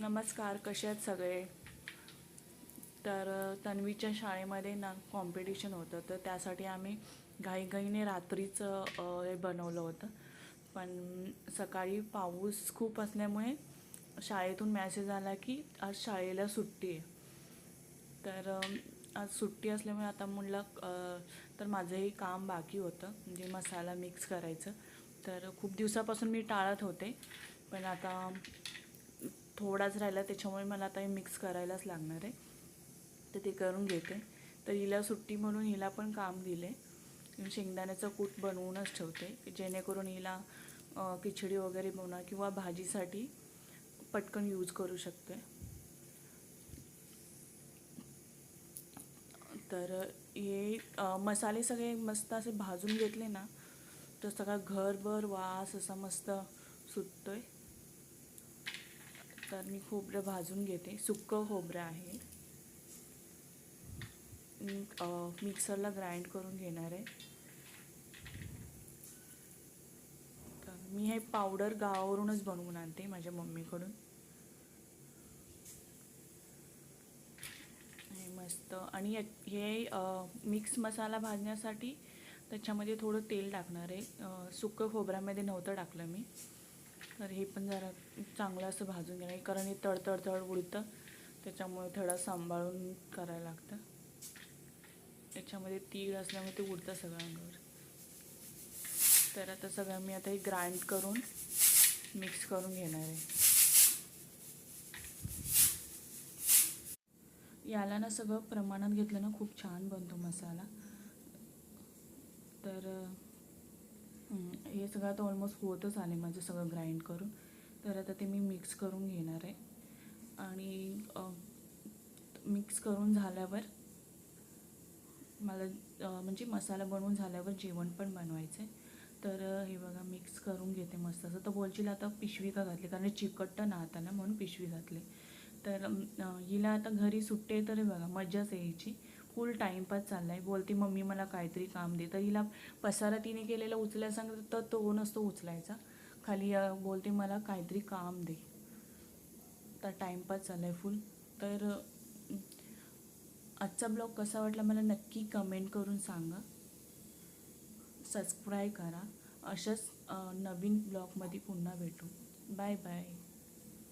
नमस्कार कसे आहेत सगळे? तर तन्वीच्या शाळेमध्ये ना कॉम्पिटिशन होतं तर त्यासाठी आम्ही घाईघाईने रात्रीचं हे बनवलं होतं. पण सकाळी पाऊस खूप असल्यामुळे शाळेतून मॅसेज आला की आज शाळेला सुट्टी आहे. तर आज सुट्टी असल्यामुळे आता म्हणलं तर माझंही काम बाकी होतं म्हणजे मसाला मिक्स करायचं. तर खूप दिवसापासून मी टाळत होते. पण आता थोडाच राहिला त्याच्यामुळे मला आता हे मिक्स करायलाच लागणार आहे. तर ते करून घेते. तर हिला सुट्टी म्हणून हिला पण काम दिले. शेंगदाण्याचं कूट बनवूनच ठेवते. जेणेकरून हिला खिचडी वगैरे बनवा किंवा भाजीसाठी पटकन यूज करू शकते. तर हे मसाले सगळे मस्त असे भाजून घेतले ना तर सगळा घरभर वास असा मस्त सुटतोय. तर मी खोबरं भाजून घेते. सुक्कं खोबरं आहे. मी मिक्सरला ग्राइंड करून घेणार आहे. तर मी हे पावडर गावावरूनच बनवून आणते माझ्या मम्मीकडून. हे मस्त. आणि हे मिक्स मसाला भाजण्यासाठी त्याच्यामध्ये थोडं तेल टाकणार आहे. सुकं खोबऱ्यामध्ये नव्हतं टाकलं मी. तर हे पण जरा चांगलं असं भाजून घेणार. आहे कारण हे तडतड तड उडतं. त्याच्यामुळे थोडं सांभाळून करायला लागतं. त्याच्यामध्ये तीळ असल्यामुळे ते उडतं सगळ्यांवर अंगावर. तर आता सगळं मी आता हे ग्राइंड करून मिक्स करून घेणार आहे. याला ना सगळं प्रमाणात घेतलं ना खूप छान बनतो मसाला. तर हे सगळं आता ऑलमोस्ट होतच आले माझं सगळं ग्राइंड करून. तर आता ते मी मिक्स करून घेणार आहे. आणि मिक्स करून झाल्यावर मला म्हणजे मसाला बनवून झाल्यावर जेवण पण बनवायचं आहे तर हे बघा मिक्स करून घेते मस्त असं. तर बोलशील आता पिशवी का घातली? कारण चिकटतं ना हाताला म्हणून पिशवी घातली. तर हिला आता घरी सुट्टे तर बघा मजाच यायची. फुल टाईमपास चालला आहे बोलते मम्मी मला काहीतरी काम दे. तर हिला पसारा तिने केलेला उचलायला सांगितलं तर तो नसतो उचलायचा. खाली बोलते मला काहीतरी काम दे. तर टाईमपास चालला आहे फुल तर आजचा ब्लॉग कसा वाटला मला नक्की कमेंट करून सांगा. सबस्क्राईब करा. अशाच नवीन ब्लॉगमध्ये पुन्हा भेटू. Bye bye